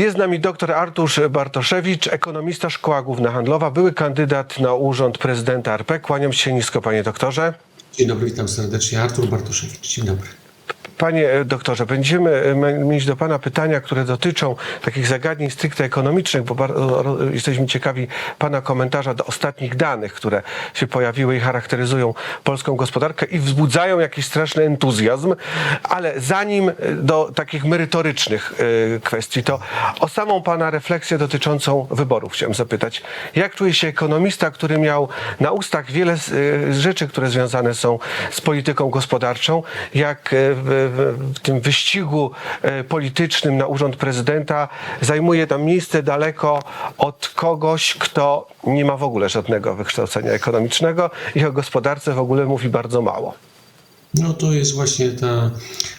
Jest z nami dr Artur Bartoszewicz, ekonomista Szkoła Główna Handlowa, były kandydat na urząd prezydenta RP. Kłaniam się nisko, panie doktorze. Dzień dobry, witam serdecznie. Artur Bartoszewicz. Dzień dobry. Panie doktorze, będziemy e, mieć do Pana pytania, które dotyczą takich zagadnień stricte ekonomicznych, bo bardzo, jesteśmy ciekawi Pana komentarza do ostatnich danych, które się pojawiły i charakteryzują polską gospodarkę i wzbudzają jakiś straszny entuzjazm. Ale zanim do takich merytorycznych e, kwestii, to o samą Pana refleksję dotyczącą wyborów chciałem zapytać. Jak czuje się ekonomista, który miał na ustach wiele e, rzeczy, które związane są z polityką gospodarczą, jak w, tym wyścigu e, politycznym na urząd prezydenta zajmuje tam miejsce daleko od kogoś, kto nie ma w ogóle żadnego wykształcenia ekonomicznego i o gospodarce w ogóle mówi bardzo mało. No to jest właśnie ta,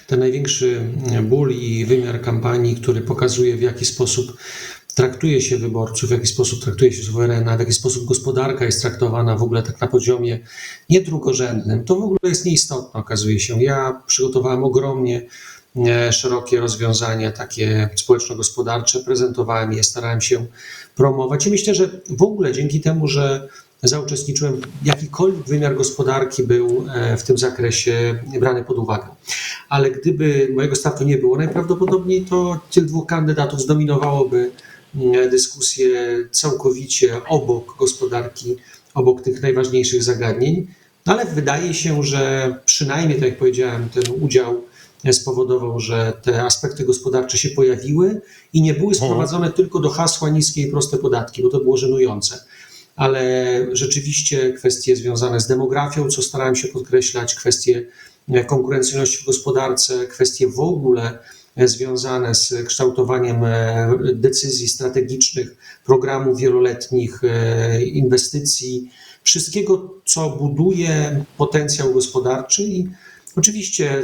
ten największy ból i wymiar kampanii, który pokazuje w jaki sposób traktuje się wyborców, w jaki sposób traktuje się suwerena, w jaki sposób gospodarka jest traktowana w ogóle tak na poziomie nie drugorzędnym. To w ogóle jest nieistotne, okazuje się. Ja przygotowałem ogromnie e, szerokie rozwiązania takie społeczno-gospodarcze, prezentowałem je, starałem się promować i myślę, że w ogóle dzięki temu, że zauczestniczyłem, jakikolwiek wymiar gospodarki był e, w tym zakresie brany pod uwagę. Ale gdyby mojego startu nie było, najprawdopodobniej to tych dwóch kandydatów zdominowałoby dyskusję całkowicie obok gospodarki, obok tych najważniejszych zagadnień. No ale wydaje się, że przynajmniej, tak jak powiedziałem, ten udział spowodował, że te aspekty gospodarcze się pojawiły i nie były sprowadzone tylko do hasła niskie i proste podatki, bo to było żenujące. Ale rzeczywiście kwestie związane z demografią, co starałem się podkreślać, kwestie konkurencyjności w gospodarce, kwestie w ogóle związane z kształtowaniem e, decyzji strategicznych, programów wieloletnich, e, inwestycji, wszystkiego, co buduje potencjał gospodarczy. I oczywiście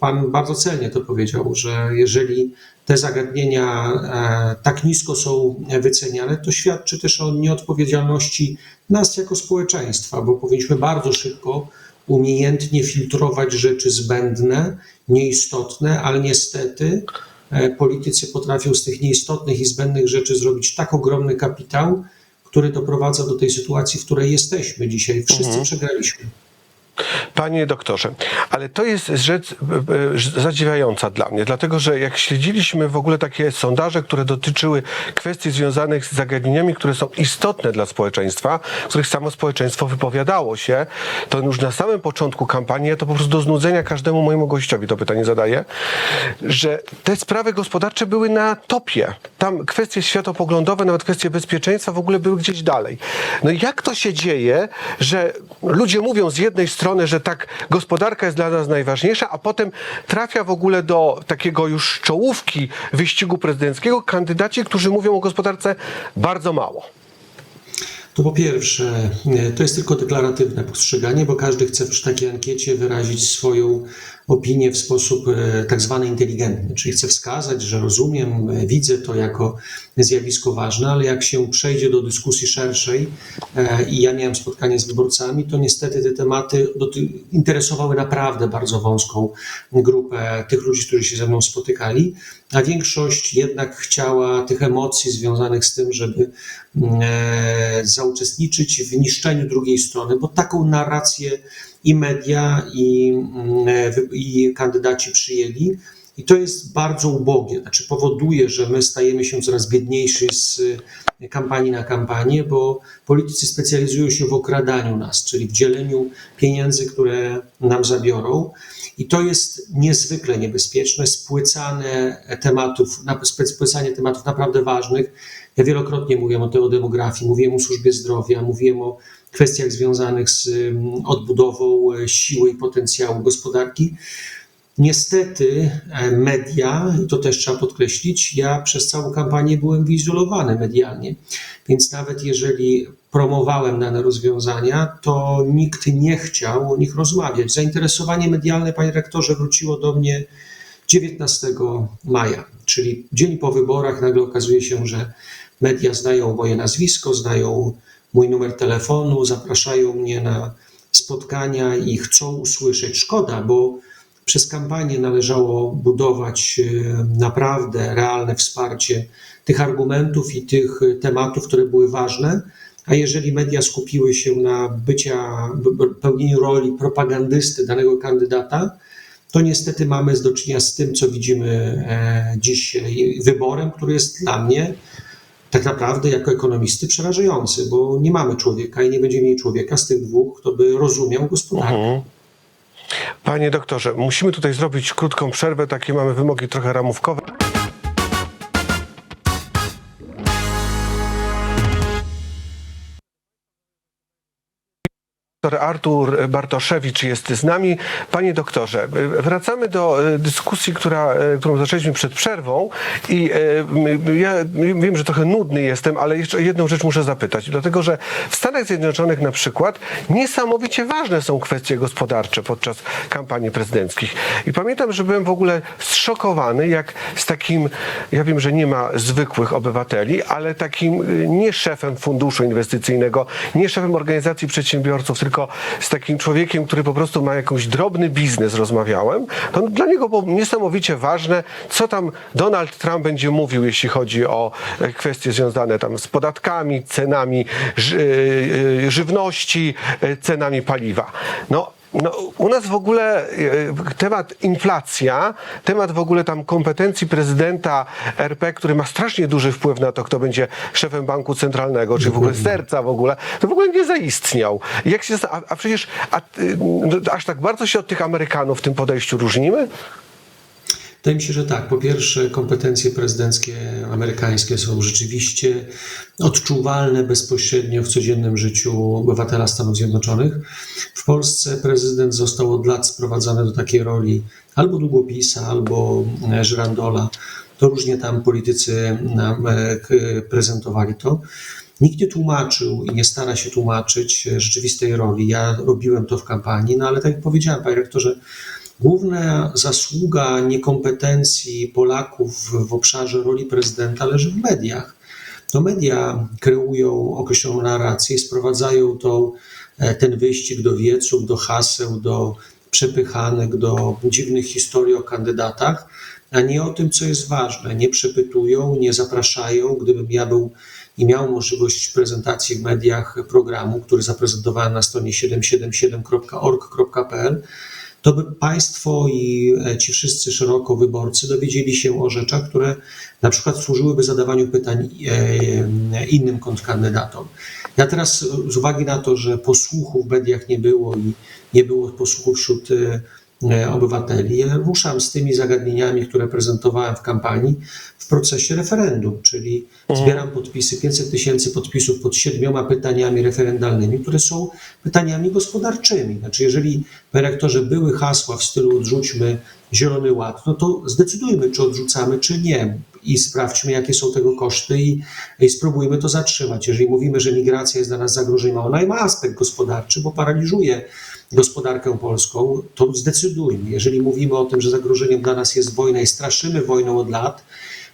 Pan bardzo celnie to powiedział, że jeżeli te zagadnienia e, tak nisko są wyceniane, to świadczy też o nieodpowiedzialności nas jako społeczeństwa, bo powinniśmy bardzo szybko umiejętnie filtrować rzeczy zbędne, nieistotne, ale niestety e, politycy potrafią z tych nieistotnych i zbędnych rzeczy zrobić tak ogromny kapitał, który doprowadza do tej sytuacji, w której jesteśmy dzisiaj. Wszyscy mhm. przegraliśmy. Panie doktorze, ale to jest rzecz e, zadziwiająca dla mnie, dlatego że jak śledziliśmy w ogóle takie sondaże, które dotyczyły kwestii związanych z zagadnieniami, które są istotne dla społeczeństwa, w których samo społeczeństwo wypowiadało się, to już na samym początku kampanii, ja to po prostu do znudzenia każdemu mojemu gościowi to pytanie zadaję, że te sprawy gospodarcze były na topie. Tam kwestie światopoglądowe, nawet kwestie bezpieczeństwa w ogóle były gdzieś dalej. No jak to się dzieje, że ludzie mówią z jednej strony, że tak gospodarka jest dla nas najważniejsza, a potem trafia w ogóle do takiego już czołówki wyścigu prezydenckiego kandydaci, którzy mówią o gospodarce bardzo mało. To po pierwsze, to jest tylko deklaratywne postrzeganie, bo każdy chce przy takiej ankiecie wyrazić swoją opinię w sposób e, tak zwany inteligentny, czyli chcę wskazać, że rozumiem, e, widzę to jako zjawisko ważne, ale jak się przejdzie do dyskusji szerszej e, i ja miałem spotkanie z wyborcami, to niestety te tematy interesowały naprawdę bardzo wąską grupę tych ludzi, którzy się ze mną spotykali, a większość jednak chciała tych emocji związanych z tym, żeby mm, zauczestniczyć w niszczeniu drugiej strony, bo taką narrację i media, i, mm, i kandydaci przyjęli. I to jest bardzo ubogie, znaczy powoduje, że my stajemy się coraz biedniejsi z kampanii na kampanię, bo politycy specjalizują się w okradaniu nas, czyli w dzieleniu pieniędzy, które nam zabiorą. I to jest niezwykle niebezpieczne, spłycane tematów, spłycanie tematów naprawdę ważnych. Ja wielokrotnie mówiłem o, o demografii, mówiłem o służbie zdrowia, mówiłem o kwestiach związanych z odbudową e, siły i potencjału gospodarki. Niestety e, media, i to też trzeba podkreślić, ja przez całą kampanię byłem wyizolowany medialnie, więc nawet jeżeli promowałem dane rozwiązania, to nikt nie chciał o nich rozmawiać. Zainteresowanie medialne, panie rektorze, wróciło do mnie 19 maja, czyli dzień po wyborach. Nagle okazuje się, że media znają moje nazwisko, znają mój numer telefonu, zapraszają mnie na spotkania i chcą usłyszeć. Szkoda, bo przez kampanię należało budować e, naprawdę realne wsparcie tych argumentów i tych e, tematów, które były ważne. A jeżeli media skupiły się na bycia, pełnieniu roli propagandysty danego kandydata, to niestety mamy do czynienia z tym, co widzimy e, dzisiaj, wyborem, który jest dla mnie tak naprawdę jako ekonomisty przerażający, bo nie mamy człowieka i nie będziemy mieli człowieka z tych dwóch, kto by rozumiał gospodarkę. Panie doktorze, musimy tutaj zrobić krótką przerwę, takie mamy wymogi trochę ramówkowe. Doktor Artur Bartoszewicz jest z nami. Panie doktorze, wracamy do e, dyskusji, która, e, którą zaczęliśmy przed przerwą i e, ja wiem, że trochę nudny jestem, ale jeszcze jedną rzecz muszę zapytać, dlatego że w Stanach Zjednoczonych na przykład niesamowicie ważne są kwestie gospodarcze podczas kampanii prezydenckich. I pamiętam, że byłem w ogóle zszokowany, jak z takim, ja wiem, że nie ma zwykłych obywateli, ale takim nie szefem funduszu inwestycyjnego, nie szefem organizacji przedsiębiorców, tylko z takim człowiekiem, który po prostu ma jakiś drobny biznes, rozmawiałem. To dla niego było niesamowicie ważne, co tam Donald Trump będzie mówił, jeśli chodzi o e, kwestie związane tam z podatkami, cenami ży, y, żywności, e, cenami paliwa. No, no, u nas w ogóle e, temat inflacja, temat w ogóle tam kompetencji prezydenta RP, który ma strasznie duży wpływ na to, kto będzie szefem banku centralnego, czy w ogóle serca w ogóle, to w ogóle nie zaistniał. Jak się, a, a przecież a, y, no, aż tak bardzo się od tych Amerykanów w tym podejściu różnimy? Wydaje mi się, że tak. Po pierwsze, kompetencje prezydenckie amerykańskie są rzeczywiście odczuwalne bezpośrednio w codziennym życiu obywatela Stanów Zjednoczonych. W Polsce prezydent został od lat sprowadzany do takiej roli albo długopisa, albo e, żyrandola. To różnie tam politycy nam e, prezentowali to. Nikt nie tłumaczył i nie stara się tłumaczyć rzeczywistej roli. Ja robiłem to w kampanii, no ale tak jak powiedziałem, panie rektorze, Główna zasługa niekompetencji Polaków w obszarze roli prezydenta leży w mediach. To media kreują określoną narrację, sprowadzają tą, e, ten wyścig do wieców, do haseł, do przepychanek, do dziwnych historii o kandydatach, a nie o tym, co jest ważne. Nie przepytują, nie zapraszają. Gdybym ja był i miał możliwość prezentacji w mediach programu, który zaprezentowałem na stronie 777.org.pl, to by Państwo i e, ci wszyscy szeroko wyborcy dowiedzieli się o rzeczach, które na przykład służyłyby zadawaniu pytań e, innym kontrkandydatom. Ja teraz z uwagi na to, że posłuchu w mediach nie było i nie było posłuchu wśród e, obywateli, ja ruszam z tymi zagadnieniami, które prezentowałem w kampanii w procesie referendum, czyli zbieram podpisy, 500 tysięcy podpisów pod siedmioma pytaniami referendalnymi, które są pytaniami gospodarczymi. Znaczy, jeżeli, panie rektorze, były hasła w stylu odrzućmy Zielony Ład, no to zdecydujmy, czy odrzucamy, czy nie i sprawdźmy, jakie są tego koszty i, i spróbujmy to zatrzymać. Jeżeli mówimy, że migracja jest dla nas zagrożeniem, ona ma aspekt gospodarczy, bo paraliżuje gospodarkę polską, to zdecydujmy. Jeżeli mówimy o tym, że zagrożeniem dla nas jest wojna i straszymy wojną od lat,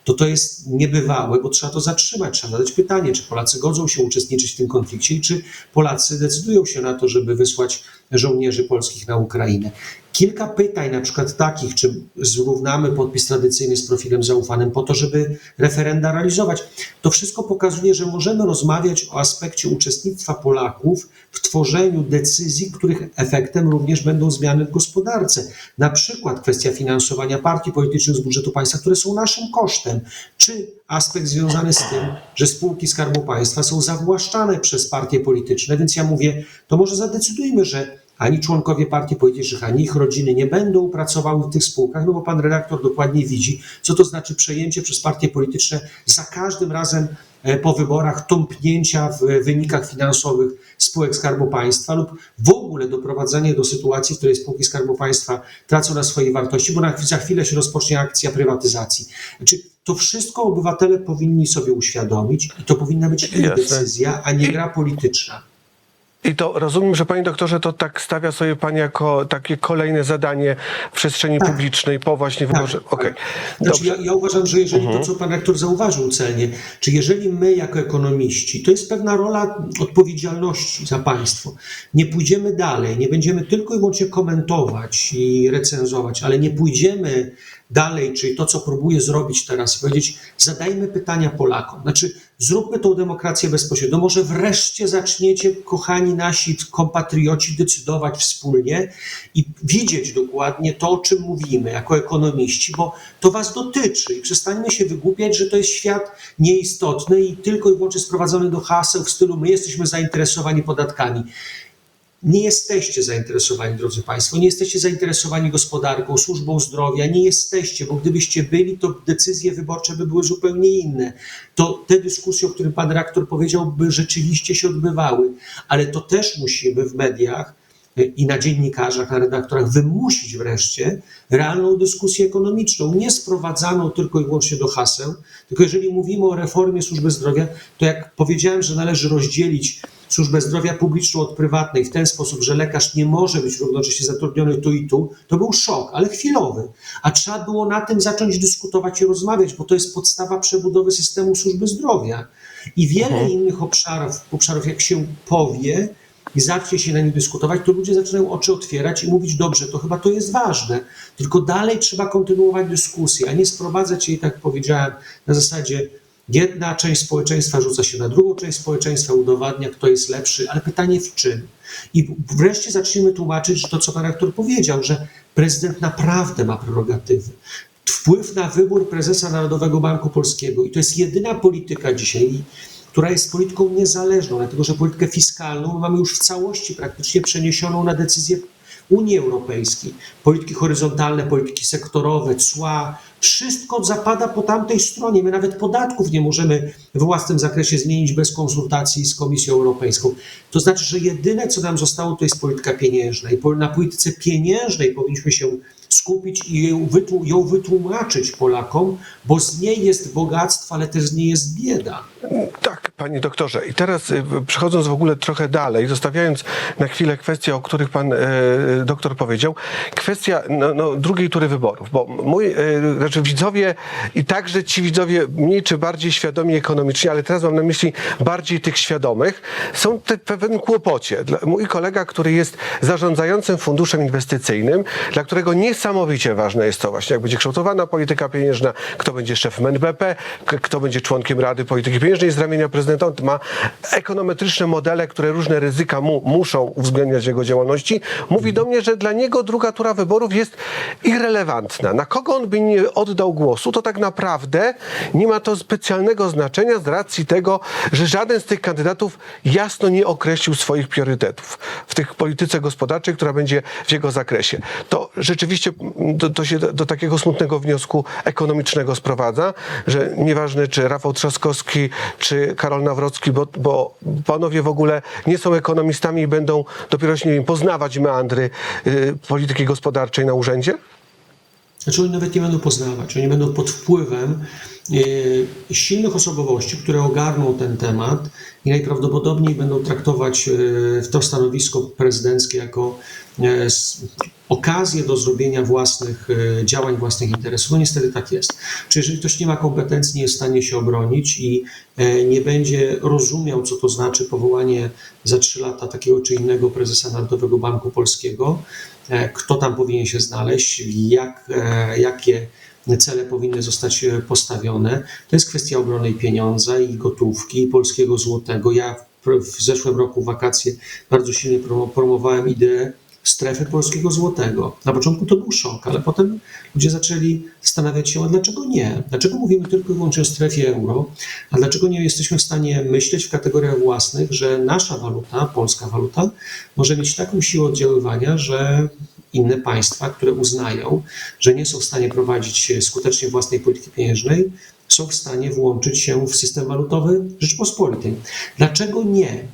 to to jest niebywałe, bo trzeba to zatrzymać. Trzeba zadać pytanie, czy Polacy godzą się uczestniczyć w tym konflikcie i czy Polacy decydują się na to, żeby wysłać żołnierzy polskich na Ukrainę. Kilka pytań, na przykład takich, czy zrównamy podpis tradycyjny z profilem zaufanym po to, żeby referenda realizować. To wszystko pokazuje, że możemy rozmawiać o aspekcie uczestnictwa Polaków w tworzeniu decyzji, których efektem również będą zmiany w gospodarce. Na przykład kwestia finansowania partii politycznych z budżetu państwa, które są naszym kosztem, czy aspekt związany z tym, że spółki Skarbu Państwa są zawłaszczane przez partie polityczne. Więc ja mówię, to może zadecydujmy, że ani członkowie partii politycznych, ani ich rodziny nie będą pracowały w tych spółkach, no bo pan redaktor dokładnie widzi, co to znaczy przejęcie przez partie polityczne za każdym razem e, po wyborach tąpnięcia w wynikach finansowych spółek Skarbu Państwa lub w ogóle doprowadzenie do sytuacji, w której spółki Skarbu Państwa tracą na swojej wartości, bo na, za chwilę się rozpocznie akcja prywatyzacji. Znaczy, to wszystko obywatele powinni sobie uświadomić i to powinna być ich Jasne. decyzja, a nie gra polityczna. I to rozumiem, że panie doktorze, to tak stawia sobie pan jako takie kolejne zadanie w przestrzeni publicznej po właśnie wyborze. Okej. Znaczy, Dobrze. ja, ja uważam, że jeżeli to, co pan rektor zauważył celnie, czy jeżeli my jako ekonomiści, to jest pewna rola odpowiedzialności za państwo, nie pójdziemy dalej, nie będziemy tylko i wyłącznie komentować i recenzować, ale nie pójdziemy dalej, czyli to, co próbuję zrobić teraz, powiedzieć, zadajmy pytania Polakom. Znaczy, zróbmy tą demokrację bezpośrednio. Może wreszcie zaczniecie, kochani nasi kompatrioci, decydować wspólnie i widzieć dokładnie to, o czym mówimy jako ekonomiści, bo to was dotyczy i przestańmy się wygłupiać, że to jest świat nieistotny i tylko i wyłącznie sprowadzony do haseł w stylu my jesteśmy zainteresowani podatkami. Nie jesteście zainteresowani, drodzy Państwo, nie jesteście zainteresowani gospodarką, służbą zdrowia, nie jesteście, bo gdybyście byli, to decyzje wyborcze by były zupełnie inne. To te dyskusje, o których Pan rektor powiedział, by rzeczywiście się odbywały, ale to też musimy w mediach y, i na dziennikarzach, na redaktorach wymusić wreszcie realną dyskusję ekonomiczną, nie sprowadzaną tylko i wyłącznie do haseł, tylko jeżeli mówimy o reformie służby zdrowia, to jak powiedziałem, że należy rozdzielić służbę zdrowia publiczną od prywatnej w ten sposób, że lekarz nie może być równocześnie zatrudniony tu i tu, to był szok, ale chwilowy. A trzeba było na tym zacząć dyskutować i rozmawiać, bo to jest podstawa przebudowy systemu służby zdrowia. I wiele innych obszarów, obszarów, jak się powie, i zacznie się na nich dyskutować, to ludzie zaczynają oczy otwierać i mówić, dobrze, to chyba to jest ważne, tylko dalej trzeba kontynuować dyskusję, a nie sprowadzać jej, tak powiedziałem, na zasadzie jedna część społeczeństwa rzuca się na drugą część społeczeństwa, udowadnia, kto jest lepszy, ale pytanie w czym? I wreszcie zacznijmy tłumaczyć że to, co pan rektor powiedział, że prezydent naprawdę ma prerogatywy. Wpływ na wybór prezesa Narodowego Banku Polskiego i to jest jedyna polityka dzisiaj, która jest polityką niezależną, dlatego że politykę fiskalną mamy już w całości praktycznie przeniesioną na decyzję Unii Europejskiej. Polityki horyzontalne, polityki sektorowe, cła, wszystko zapada po tamtej stronie. My nawet podatków nie możemy w własnym zakresie zmienić bez konsultacji z Komisją Europejską. To znaczy, że jedyne, co nam zostało, to jest polityka pieniężna. I na polityce pieniężnej powinniśmy się skupić i ją, ją wytłumaczyć Polakom, bo z niej jest bogactwo, ale też z niej jest bieda. Tak, panie doktorze. I teraz y, przechodząc w ogóle trochę dalej, zostawiając na chwilę kwestie, o których pan e, doktor powiedział, kwestia no, no, drugiej tury wyborów, bo mój, e, znaczy widzowie i także ci widzowie mniej czy bardziej świadomi ekonomicznie, ale teraz mam na myśli bardziej tych świadomych, są w pewnym kłopocie. Dla- Mój kolega, który jest zarządzającym funduszem inwestycyjnym, dla którego niesamowicie ważne jest to właśnie, jak będzie kształtowana polityka pieniężna, kto będzie szefem NBP, kto będzie członkiem Rady Polityki Pieniężnej z ramienia prezydenta. On ma ekonometryczne modele, które różne ryzyka mu muszą uwzględniać w jego działalności. Mówi do mnie, że dla niego druga tura wyborów jest irrelevantna. Na kogo on by nie oddał głosu, to tak naprawdę nie ma to specjalnego znaczenia z racji tego, że żaden z tych kandydatów jasno nie określił swoich priorytetów w tych polityce gospodarczej, która będzie w jego zakresie. To rzeczywiście to, to się do, do takiego smutnego wniosku ekonomicznego sprowadza, że nieważne czy Rafał Trzaskowski, czy Karol Nawrocki, bo, bo panowie w ogóle nie są ekonomistami i będą dopiero się, nie wiem, poznawać meandry y, polityki gospodarczej na urzędzie? Znaczy oni nawet nie będą poznawać, oni będą pod wpływem e, silnych osobowości, które ogarną ten temat i najprawdopodobniej będą traktować e, to stanowisko prezydenckie jako okazję do zrobienia własnych e, działań, własnych interesów. No niestety tak jest. Czy jeżeli ktoś nie ma kompetencji, nie jest w stanie się obronić i e, nie będzie rozumiał, co to znaczy powołanie za trzy lata takiego czy innego prezesa Narodowego Banku Polskiego, e, kto tam powinien się znaleźć, jak, e, jakie cele powinny zostać e, postawione. To jest kwestia obrony pieniądza i gotówki, i polskiego złotego. Ja w, zeszłym roku wakacje bardzo silnie promo- promowałem ideę strefy polskiego złotego. Na początku to był szok, ale potem ludzie zaczęli zastanawiać się, a dlaczego nie? Dlaczego mówimy tylko i wyłącznie o strefie euro, a dlaczego nie jesteśmy w stanie myśleć w kategoriach własnych, że nasza waluta, polska waluta, może mieć taką siłę oddziaływania, że inne państwa, które uznają, że nie są w stanie prowadzić skutecznie własnej polityki pieniężnej, są w stanie włączyć się w system walutowy Rzeczpospolitej. Dlaczego nie?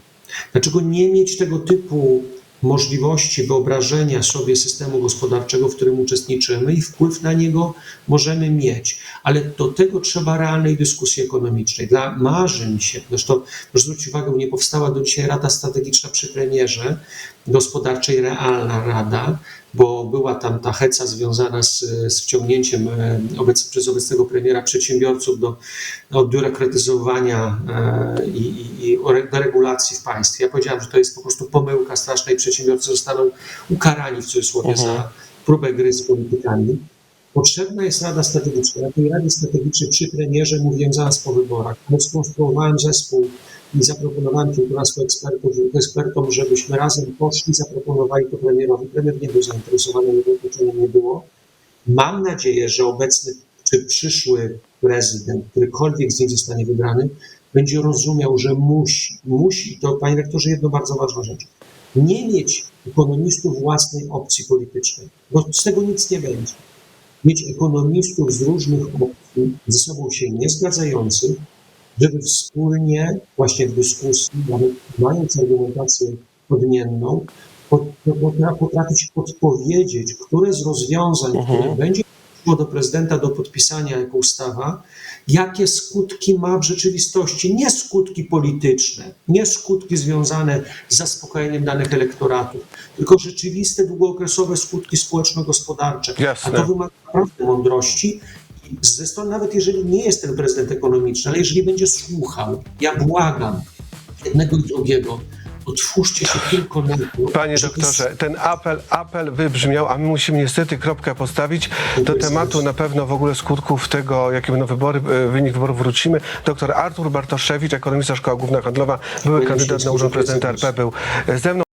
Dlaczego nie mieć tego typu możliwości wyobrażenia sobie systemu gospodarczego, w którym uczestniczymy i wpływ na niego możemy mieć. Ale do tego trzeba realnej dyskusji ekonomicznej. Dla marzy mi się, zresztą proszę zwrócić uwagę, nie powstała do dzisiaj Rada Strategiczna przy premierze gospodarczej, realna rada, bo była tam ta heca związana z, z wciągnięciem e, obec, przez obecnego premiera przedsiębiorców do, do biurokratyzowania e, i, i, i deregulacji w państwie. Ja powiedziałam, że to jest po prostu pomyłka straszna i przedsiębiorcy zostaną ukarani w cudzysłowie za próbę gry z politykami. Potrzebna jest Rada Strategiczna. Ja tej Radzie Strategicznej przy premierze mówiłem zaraz po wyborach. No, skonstruowałem zespół i zaproponowałem kilkunastu ekspertów, ekspertom, żebyśmy razem poszli, zaproponowali to premierowi. Premier nie był zainteresowany, jego otoczeniem nie było. Mam nadzieję, że obecny czy przyszły prezydent, którykolwiek z nich zostanie wybrany, będzie rozumiał, że musi, musi, to panie rektorze, jedno bardzo ważna rzecz, nie mieć ekonomistów własnej opcji politycznej, bo z tego nic nie będzie. Mieć ekonomistów z różnych opcji, ze sobą się nie zgadzających, żeby wspólnie, właśnie w dyskusji, nawet mając argumentację odmienną, potra- potrafić podpowiedzieć, które z rozwiązań, które będzie szło do prezydenta do podpisania jako ustawa, jakie skutki ma w rzeczywistości. Nie skutki polityczne, nie skutki związane z zaspokajaniem danych elektoratów, tylko rzeczywiste, długookresowe skutki społeczno-gospodarcze. A to wymaga naprawdę mądrości. Ze strony, nawet jeżeli nie jest ten prezydent ekonomiczny, ale jeżeli będzie słuchał, ja błagam jednego i drugiego, otwórzcie się tylko na to, Panie doktorze, ten apel, apel wybrzmiał, a my musimy niestety kropkę postawić. Do tematu na pewno w ogóle skutków tego, jakie będą wybory, e, wynik wyborów wrócimy. Doktor Artur Bartoszewicz, ekonomista Szkoła Główna Handlowa, były kandydat na urząd prezydenta RP, był e, ze mną.